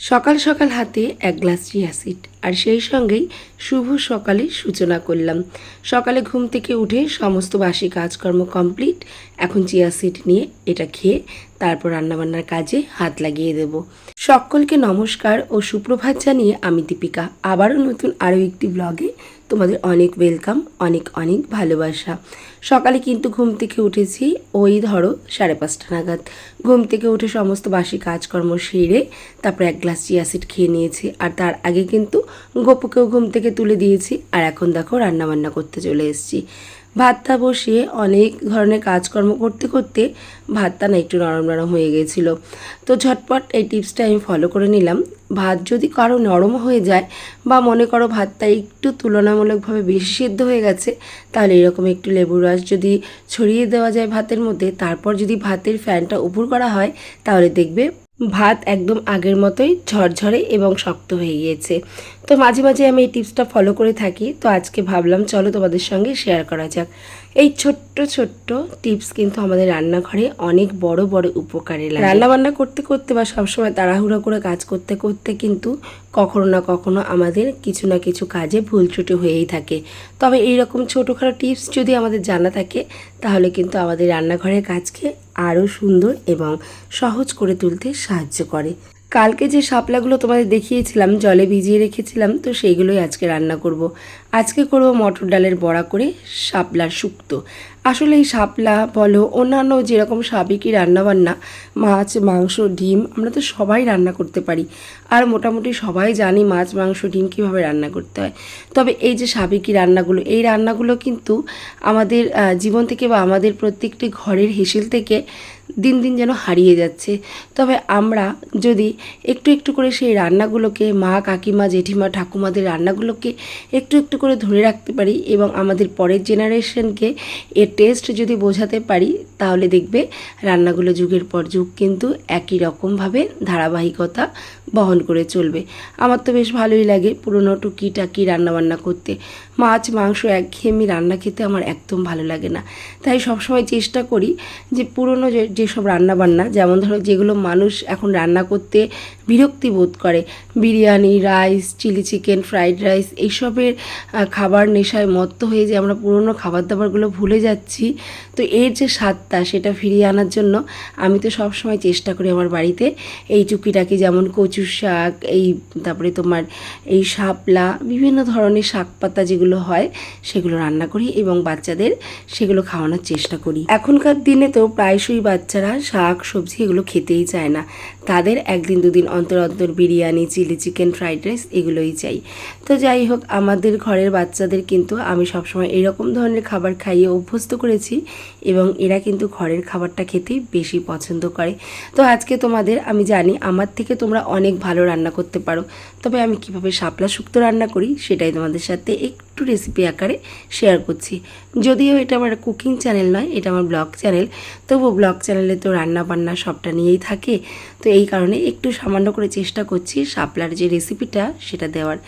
সকাল সকাল হাতে এক গ্লাস চিয়াসিড আর সেই সঙ্গেই শুভ সকালে সূচনা করলাম। সকালে ঘুম থেকে উঠে সমস্ত বাসি কাজকর্ম কমপ্লিট, এখন চিয়াসিড নিয়ে এটা খেয়ে তারপর রান্নাবান্নার কাজে হাত লাগিয়ে দেব। সকলকে নমস্কার ও সুপ্রভাত জানিয়ে আমি দীপিকা। আবারও নতুন আরও একটি ব্লগে তোমাদের অনেক ওয়েলকাম অনেক অনেক ভালোবাসা। সকালে কিন্তু ঘুম থেকে উঠেছি, ওই ধরো সাড়ে পাঁচটা নাগাদ। ঘুম থেকে উঠে সমস্ত বাসি কাজকর্ম সেরে তারপর এক গ্লাস চিয়াসিড খেয়ে নিয়েছি। আর তার আগে কিন্তু গপুকেও ঘুম থেকে তুলে দিয়েছি। আর এখন দেখো রান্নাবান্না করতে চলে এসেছি। ভাতটা বসিয়ে অনেক ধরনের কাজকর্ম করতে করতে ভাতটা না একটু নরম নরম হয়ে গেছিল। তো ঝটপট এই টিপসটা আমি ফলো করে নিলাম। ভাত যদি কারও নরম হয়ে যায় বা মনে করো ভাতটা একটু তুলনামূলকভাবে বেশি সিদ্ধ হয়ে গেছে, তাহলে এরকম একটু লেবুর রস যদি ছড়িয়ে দেওয়া যায় ভাতের মধ্যে, তারপর যদি ভাতের ফ্যানটা উপর করা হয়, তাহলে দেখবে ভাত একদম আগের মতোই ঝরঝরে এবং শক্ত হয়ে গিয়েছে। তো মাঝে মাঝে আমি এই টিপসটা ফলো করে থাকি। তো আজকে ভাবলাম, চলো তোমাদের সঙ্গে শেয়ার করা যাক। এই ছোট্ট ছোট্ট টিপস কিন্তু আমাদের রান্নাঘরে অনেক বড় বড় উপকারে লাগে। রান্না বান্না করতে করতে বা সবসময় তাড়াহুড়ো করে কাজ করতে করতে কিন্তু কখনো না কখনো আমাদের কিছু না কিছু কাজে ভুল ত্রুটি হয়েই থাকে। তবে এইরকম ছোটোখাটো টিপস যদি আমাদের জানা থাকে, তাহলে কিন্তু আমাদের রান্নাঘরের কাজকে আরও সুন্দর এবং সহজ করে তুলতে সাহায্য করে। কালকে যে শাপলাগুলো তোমাদের দেখিয়েছিলাম, জলে ভিজিয়ে রেখেছিলাম, তো সেইগুলোই আজকে রান্না করব। আজকে করব মটর ডালের বড়া করে শাপলার শুক্তো। আসলে এই শাপলা বলো, অন্যান্য যেরকম সাবেকি রান্নাবান্না, মাছ, মাংস, ডিম, আমরা তো সবাই রান্না করতে পারি। আর মোটামুটি সবাই জানি মাছ, মাংস, ডিম কীভাবে রান্না করতে হয়। তবে এই যে সাবেকি রান্নাগুলো, এই রান্নাগুলো কিন্তু আমাদের জীবন থেকে বা আমাদের প্রত্যেকটি ঘরের হেসেল থেকে দিন দিন যেন হারিয়ে যাচ্ছে। তবে আমরা যদি একটু একটু করে সেই রান্নাগুলোকে, মা, কাকিমা, জেঠিমা, ঠাকুমাদের রান্নাগুলোকে একটু একটু করে ধরে রাখতে পারি এবং আমাদের পরের জেনারেশনকে এর টেস্ট যদি বোঝাতে পারি, তাহলে দেখবে রান্নাগুলো যুগের পর যুগ। কিন্তু একই রকমভাবে ধারাবাহিকতা বহন করে চলবে। আমার তো বেশ ভালোই লাগে পুরনো টুকিটাকি রান্নাবান্না করতে। মাছ, মাংস একঘেয়েমি রান্না খেতে আমার একদম ভালো লাগে না। তাই সবসময় চেষ্টা করি যে পুরনো যেসব রান্নাবান্না, যেমন ধরো যেগুলো মানুষ এখন রান্না করতে বিরক্তি বোধ করে, biryani, rice, chilli chicken, fried rice, এইসবের খাবার নেশায় মত্ত হয়ে যে আমরা পুরনো খাবার দাবারগুলো ভুলে যাচ্ছি, তো এর যে স্বাদটা সেটা ফিরিয়ে আনার জন্য আমি তো সবসময় চেষ্টা করি আমার বাড়িতে এই টুকিটাকি যেমন কচু শাক, এই তারপরে তোমার এই শাপলা, বিভিন্ন ধরনের শাক পাতা যেগুলো হয়, সেগুলো রান্না করি এবং বাচ্চাদের সেগুলো খাওয়ানোর চেষ্টা করি। এখনকার দিনে তো প্রায়শই বাচ্চারা শাক, সবজি এগুলো খেতেই চায় না। তাদের একদিন দুদিন অন্তর অন্তর biryani, chilli chicken, fried rice এগুলোই চাই। তো যাই হোক, আমাদের ঘরের বাচ্চাদের কিন্তু আমি সবসময় এরকম ধরনের খাবার খাইয়ে অভ্যস্ত করেছি এবং এরা কিন্তু ঘরের খাবারটা খেতেই বেশি পছন্দ করে। তো আজকে তোমাদের আমি জানি আমার থেকে তোমরা অনেক ভালো রান্না করতে পারো। তবে আমি কীভাবে শাপলা শুক্তো রান্না করি সেটাই তোমাদের সাথে একটু রেসিপি আকারে শেয়ার করছি। যদিও এটা আমার কুকিং চ্যানেল নয়, এটা আমার ব্লগ চ্যানেল তবু ব্লগ চ্যানেলে তো রান্না বান্না সবটা নিয়েই থাকে। তো এই কারণে একটু সামান্য করে চেষ্টা করছি শাপলার যে রেসিপিটা সেটা দেওয়ার।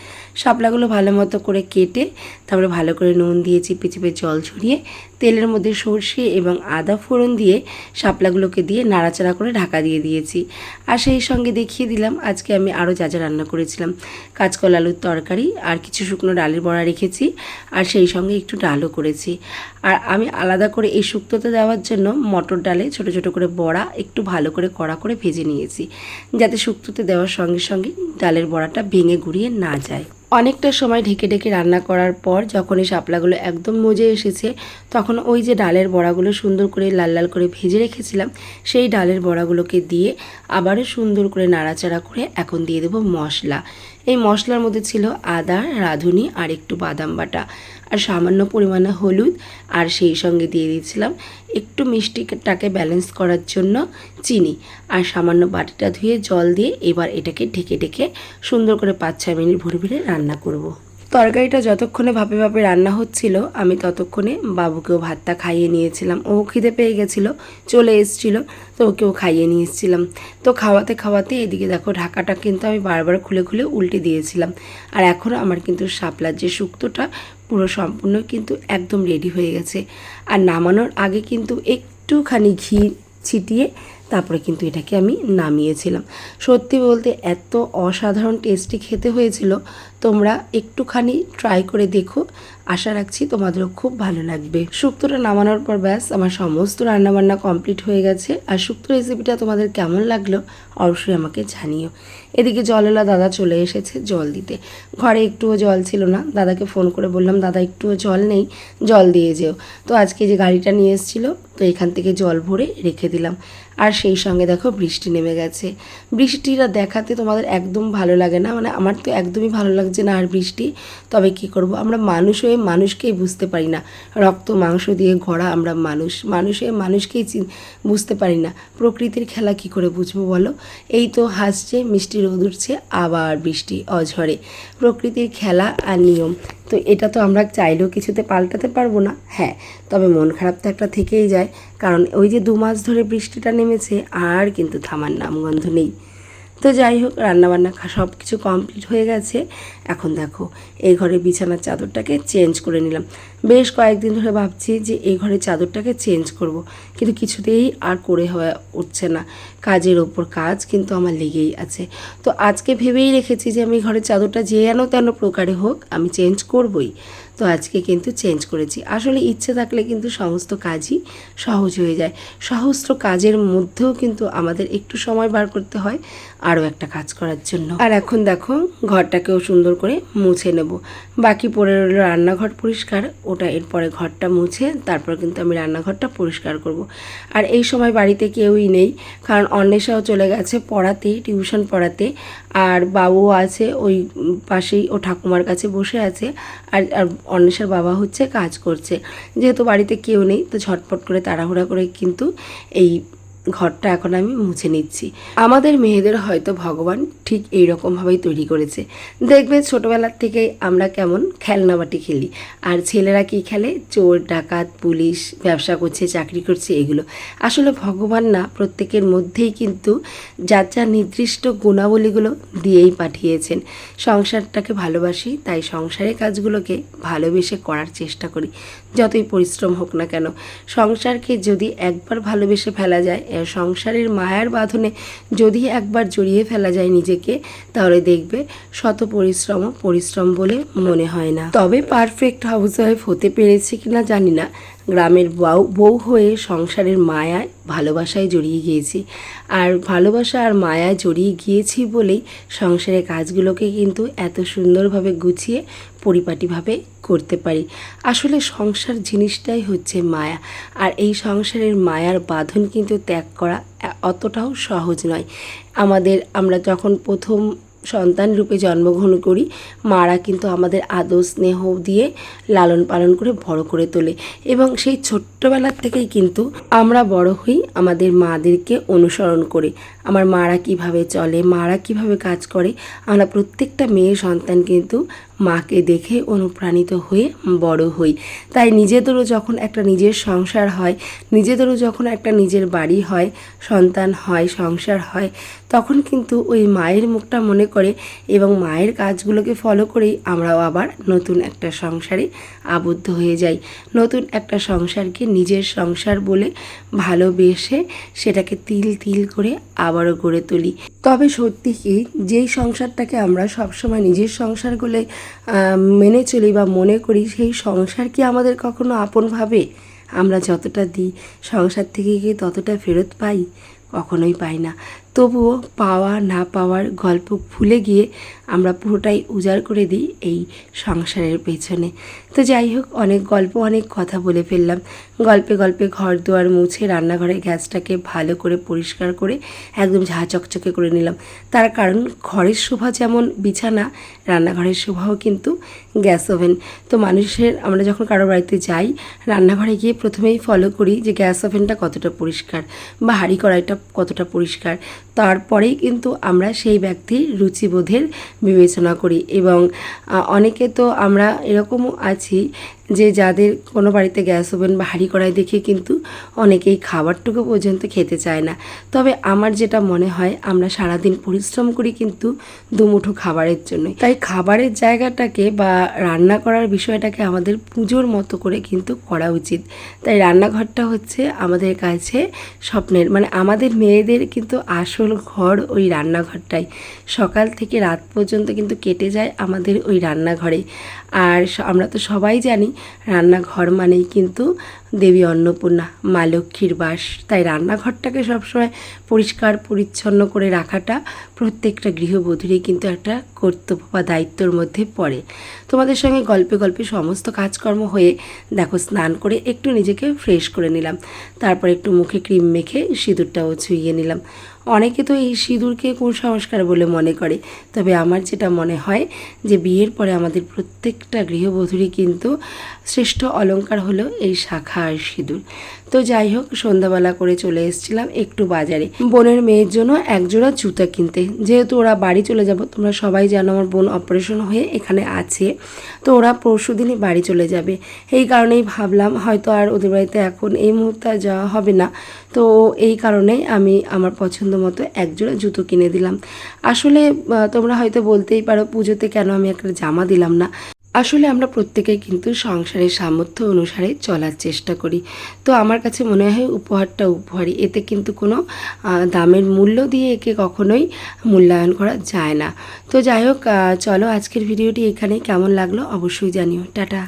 শাপলাগুলো ভালো মতো করে কেটে, তারপরে ভালো করে নুন দিয়ে চিপে চিপে জল ছড়িয়ে তেলের মধ্যে সর্ষে এবং আদা ফোড়ন দিয়ে শাপলাগুলোকে দিয়ে নাড়াচাড়া করে ঢাকা দিয়ে দিয়েছি। আর সেই সঙ্গে দেখিয়ে দিলাম, আজকে আমি আরও যা যা রান্না করেছিলাম। কাঁচকলা আলুর তরকারি আর কিছু শুকনো ডালের বড়া রেখেছি আর সেই সঙ্গে একটু ডালও করেছি। আর আমি আলাদা করে এই শুক্তোতে দেওয়ার জন্য মটর ডালে ছোট ছোট করে বড়া একটু ভালো করে কড়া করে ভেজে নিয়েছি, যাতে শুক্তোতে দেওয়ার সঙ্গে সঙ্গে ডালের বড়াটা ভেঙে গুঁড়িয়ে না যায়। অনেকটা সময় ঢেকে ঢেকে রান্না করার পর যখন এই শাপলাগুলো একদম মজে এসেছে, তখন ওই যে ডালের বড়াগুলো সুন্দর করে লাল লাল করে ভেজে রেখেছিলাম, সেই ডালের বড়াগুলোকে দিয়ে আবারও সুন্দর করে নাড়াচাড়া করে এখন দিয়ে দেবো মশলা। এই মশলার মধ্যে ছিল আদা, রাঁধুনি আর একটু বাদাম বাটা। আর সামান্য পরিমাণে হলুদ আর সেই সঙ্গে দিয়ে দিয়েছিলাম একটু মিষ্টিটাকে ব্যালেন্স করার জন্য চিনি আর সামান্য বাটিটা ধুয়ে জল দিয়ে এবার এটাকে ঢেকে ঢেকে সুন্দর করে পাঁচ ছয় মিনিট ভরে ভরে রান্না করব। তরকারিটা যতক্ষণে ভাপে ভাপে রান্না হচ্ছিল, আমি ততক্ষণে বাবুকেও ভাতটা খাইয়ে নিয়েছিলাম। ও খিদে পেয়ে গেছিল, চলে এসেছিল, তো ওকেও খাইয়ে নিয়ে এসেছিলাম। তো খাওয়াতে খাওয়াতে এদিকে দেখো ঢাকাটা কিন্তু আমি বারবার খুলে খুলে উল্টে দিয়েছিলাম। আর এখন আমার কিন্তু শাপলার যে শুক্তোটা, পুরো সম্পূর্ণ কিন্তু একদম রেডি হয়ে গেছে। আর নামানোর আগে কিন্তু একটুখানি ঘি ছিটিয়ে তারপরে কিন্তু এটাকে আমি নামিয়েছিলাম। সত্যি বলতে এত অসাধারণ টেস্টি খেতে হয়েছিল, তোমরা একটুখানি ট্রাই করে দেখো। আশা রাখছি তোমাদেরও খুব ভালো লাগবে। শুক্তোটা নামানোর পর ব্যাস আমার সমস্ত রান্নাবান্না কমপ্লিট হয়ে গেছে। আর শুক্তো রেসিপিটা তোমাদের কেমন লাগল অবশ্যই আমাকে জানিও। এদিকে জলেলা দাদা চলে এসেছে জল দিতে। ঘরে একটুও জল ছিল না। দাদাকে ফোন করে বললাম, দাদা, একটুও জল নেই, জল দিয়ে যেও। তো আজকে যে গাড়িটা নিয়ে এসেছিল, তো এখান থেকে জল ভরে রেখে দিলাম। আর সেই সঙ্গে দেখো বৃষ্টি নেমে গেছে। বৃষ্টিটা দেখাতে তোমাদের একদম ভালো লাগে না। মানে আমার তো একদমই ভালো লাগছে না আর বৃষ্টি। তবে কি করব? আমরা মানুষ হয়ে মানুষকেই বুঝতে পারি না। রক্ত, মাংস দিয়ে গড়া আমরা মানুষ। মানুষে মানুষকেই বুঝতে পারি না। প্রকৃতির খেলা কি করে বুঝব বলো? এই তো হাসছে, মিষ্টি রোদ উঠছে, আবার বৃষ্টি, অঝরে। প্রকৃতির খেলা আর নিয়ম। তো এটা তো আমরা চাইলেও কিছুতে পাল্টাতে পারব না। হ্যাঁ তবে মন খারাপ তো একটা থেকেই যায়। কারণ ওই যে দু মাস ধরে বৃষ্টিটা নেমেছে, আর কিন্তু থামার নামগন্ধ নেই। তো যাই হোক, রান্নাবান্না সব কিছু কমপ্লিট হয়ে গেছে। এখন দেখো, এই ঘরে বিছানার চাদরটাকে চেঞ্জ করে নিলাম। বেশ কয়েকদিন ধরে ভাবছি যে এই ঘরের চাদরটাকে চেঞ্জ করব। কিন্তু কিছুতেই আর করে হয়ে উঠছে না। কাজের ওপর কাজ কিন্তু আমার লেগেই আছে। তো আজকে ভেবেই রেখেছি যে আমি ঘরের চাদরটা যে যেন তেন প্রকারে হোক, আমি চেঞ্জ করবই। তো আজকে কিন্তু চেঞ্জ করেছি। আসলে ইচ্ছে থাকলে কিন্তু সমস্ত কাজই সহজ হয়ে যায়। সহস্র কাজের মধ্যেও কিন্তু আমাদের একটু সময় বার করতে হয়, আরও একটা কাজ করার জন্য। আর এখন দেখো, ঘরটাকেও সুন্দর করে মুছে নেব। বাকি পড়ে রইল রান্নাঘর পরিষ্কার, ওটা এরপরে ঘরটা মুছে, তারপর কিন্তু আমি রান্নাঘরটা পরিষ্কার করব। আর এই সময় বাড়িতে কেউই নেই, কারণ অন্বেষাও চলে গেছে পড়াতে, টিউশন পড়াতে। আর বাবু আছে, ওই পাশেই, ও ঠাকুমার কাছে বসে আছে। আর আর অন্বেষার বাবা হচ্ছে কাজ করছে। যেহেতু বাড়িতে কেউ নেই, তো ঝটপট করে তাড়াহুড়া করে কিন্তু এই ঘরটা এখন আমি মুছে নিচ্ছি। আমাদের মেয়েদের হয়তো ভগবান ঠিক এই রকমভাবেই তৈরি করেছে। দেখবে ছোটোবেলার থেকেই আমরা কেমন খেলনাবাটি খেলি। আর ছেলেরা কি খেলে? চোর, ডাকাত, পুলিশ, ব্যবসা করছে, চাকরি করছে, এগুলো। আসলে ভগবান না, প্রত্যেকের মধ্যেই কিন্তু যার যার নির্দিষ্ট গুণাবলীগুলো দিয়েই পাঠিয়েছেন। সংসারটাকে ভালোবাসি, তাই সংসারের কাজগুলোকে ভালোবেসে করার চেষ্টা করি। যতই পরিশ্রম হোক না কেন, সংসারকে যদি একবার ভালোবেসে ফেলা যায় সংসারের মায়ার বাঁধনে যদি একবার জড়িয়ে ফেলা যায় নিজেকে, তাহলে দেখবে শত পরিশ্রম পরিশ্রম বলে মনে হয় না। তবে পারফেক্ট হাউস ওয়াইফ হতে পেরেছি কিনা জানি না গ্রামের বউ বউ হয়ে সংসারের মায়ায় ভালোবাসায় জড়িয়ে গিয়েছি। আর ভালোবাসা আর মায়ায় জড়িয়ে গিয়েছি বলেই সংসারের কাজগুলোকে কিন্তু এত সুন্দরভাবে গুছিয়ে, পরিপাটিভাবে করতে পারি। আসলে সংসার জিনিসটাই হচ্ছে মায়া। আর এই সংসারের মায়ার বাঁধন কিন্তু ত্যাগ করা অতটাও সহজ নয়। আমাদের, আমরা যখন প্রথম সন্তান রূপে জন্মগ্রহণ করি, মারা কিন্তু আমাদের আদর, স্নেহ দিয়ে লালন পালন করে বড় করে তোলে। এবং সেই ছোট্টবেলার থেকেই কিন্তু আমরা বড় হই আমাদের মাদেরকে অনুসরণ করে। আমার মারা কীভাবে চলে, মারা কীভাবে কাজ করে, আমরা প্রত্যেকটা মেয়ে সন্তান কিন্তু মাকে দেখে অনুপ্রাণিত হয়ে বড় হই। তাই নিজেদেরও যখন একটা নিজের সংসার হয়, নিজেদেরও যখন একটা নিজের বাড়ি হয়, সন্তান হয়, সংসার হয়, তখন কিন্তু ওই মায়ের মুখটা মনে করে এবং মায়ের কাজগুলোকে ফলো করেই আমরাও আবার নতুন একটা সংসারে আবদ্ধ হয়ে যাই। নতুন একটা সংসারকে নিজের সংসার বলে ভালোবেসে সেটাকে তিল তিল করে আবারও গড়ে তুলি। তবে সত্যি কি, যেই সংসারটাকে আমরা সবসময় নিজের সংসার বলে মেনে চলি বা মনে করি সেই সংসার কি আমাদের কখনো আপন ভাবে? আমরা যতটা দিই, সংসার থেকে গিয়ে ততটা ফেরত পাই? কখনোই পাই না। তবুও পাওয়া না পাওয়ার গল্প ভুলে গিয়ে আমরা পুরোটাই উজাড় করে দিই এই সংসারের পেছনে। তো যাই হোক, অনেক গল্প, অনেক কথা বলে ফেললাম। গল্পে গল্পে ঘর দুয়ার মুছে রান্নাঘরের গ্যাসটাকে ভালো করে পরিষ্কার করে একদম ঝা চকচকে করে নিলাম। তার কারণ, ঘরের শোভা যেমন বিছানা, রান্নাঘরের শোভাও কিন্তু গ্যাস ওভেন। তো মানুষের, আমরা যখন কারও বাড়িতে যাই, রান্নাঘরে গিয়ে প্রথমেই ফলো করি যে গ্যাস ওভেনটা কতটা পরিষ্কার বা হাঁড়ি কড়াইটা কতটা পরিষ্কার। তারপরেই কিন্তু আমরা সেই ব্যক্তির রুচিবোধের বিবেচনা করি এবং অনেকে তো আমরা এরকমও আছি যে যাদের কোনো বাড়িতে গ্যাস ওভেন বা হাঁড়ি কড়াই দেখে কিন্তু অনেকেই খাবারটুকু পর্যন্ত খেতে চায় না। তবে আমার যেটা মনে হয়, আমরা সারাদিন পরিশ্রম করি কিন্তু দুমুঠো খাবারের জন্য তাই খাবারের জায়গাটাকে বা রান্না করার বিষয়টাকে আমাদের পুজোর মতো করে কিন্তু করা উচিত। তাই রান্নাঘরটা হচ্ছে আমাদের কাছে স্বপ্নের মানে আমাদের মেয়েদের কিন্তু আসল ঘর ওই রান্নাঘরটাই। সকাল থেকে রাত পর্যন্ত কিন্তু কেটে যায় আমাদের ওই রান্নাঘরে। আর আমরা তো সবাই জানি রান্নাঘর মানেই কিন্তু দেবী অন্নপূর্ণা, মা লক্ষ্মীর বাস। তাই রান্নাঘরটাকে সবসময় পরিষ্কার, পরিচ্ছন্ন করে রাখাটা প্রত্যেকটা গৃহবধূরই কিন্তু একটা কর্তব্য বা দায়িত্বর মধ্যে পড়ে। তোমাদের সঙ্গে গল্পে গল্পে সমস্ত কাজকর্ম হয়ে দেখো, স্নান করে একটু নিজেকে ফ্রেশ করে নিলাম। তারপর একটু মুখে ক্রিম মেখে সিঁদুরটাও ছুঁয়ে নিলাম। অনেকে তো এই সিঁদুরকে কুসংস্কার বলে মনে করে। তবে আমার যেটা মনে হয় যে, বিয়ের পরে আমাদের প্রত্যেকটা গৃহবধূরই কিন্তু শ্রেষ্ঠ অলংকার হলো এই শাখা আর সিঁদুর। তো যাই হোক, সন্ধ্যাবেলা করে চলে এসেছিলাম একটু বাজারে। বোনের মেয়ের জন্য একজোড়া জুতা কিনতে। যেহেতু ওরা বাড়ি চলে যাব, তোমরা সবাই জানো আমার বোন অপারেশন হয়ে এখানে আছে। তো ওরা পরশু দিনই বাড়ি চলে যাবে। এই কারণেই ভাবলাম, হয়তো আর ওদের বাড়িতে এখন এই মুহূর্তে যাওয়া হবে না। তো এই কারণেই আমি আমার পছন্দ মতো একজোড়া জুতো কিনে দিলাম। আসলে তোমরা হয়তো বলতেই পারো, পুজোতে কেন আমি একটা জামা দিলাম না? আসলে আমরা প্রত্যেকেই কিন্তু সংসারের সামর্থ্য অনুসারে চলার চেষ্টা করি। তো আমার কাছে মনে হয় উপহারটা উপহারই। এতে কিন্তু কোনো দামের মূল্য দিয়ে একে কখনোই মূল্যায়ন করা যায় না। তো যাই হোক চলো আজকের ভিডিওটি এখানে কেমন লাগল অবশ্যই জানিও। টাটা।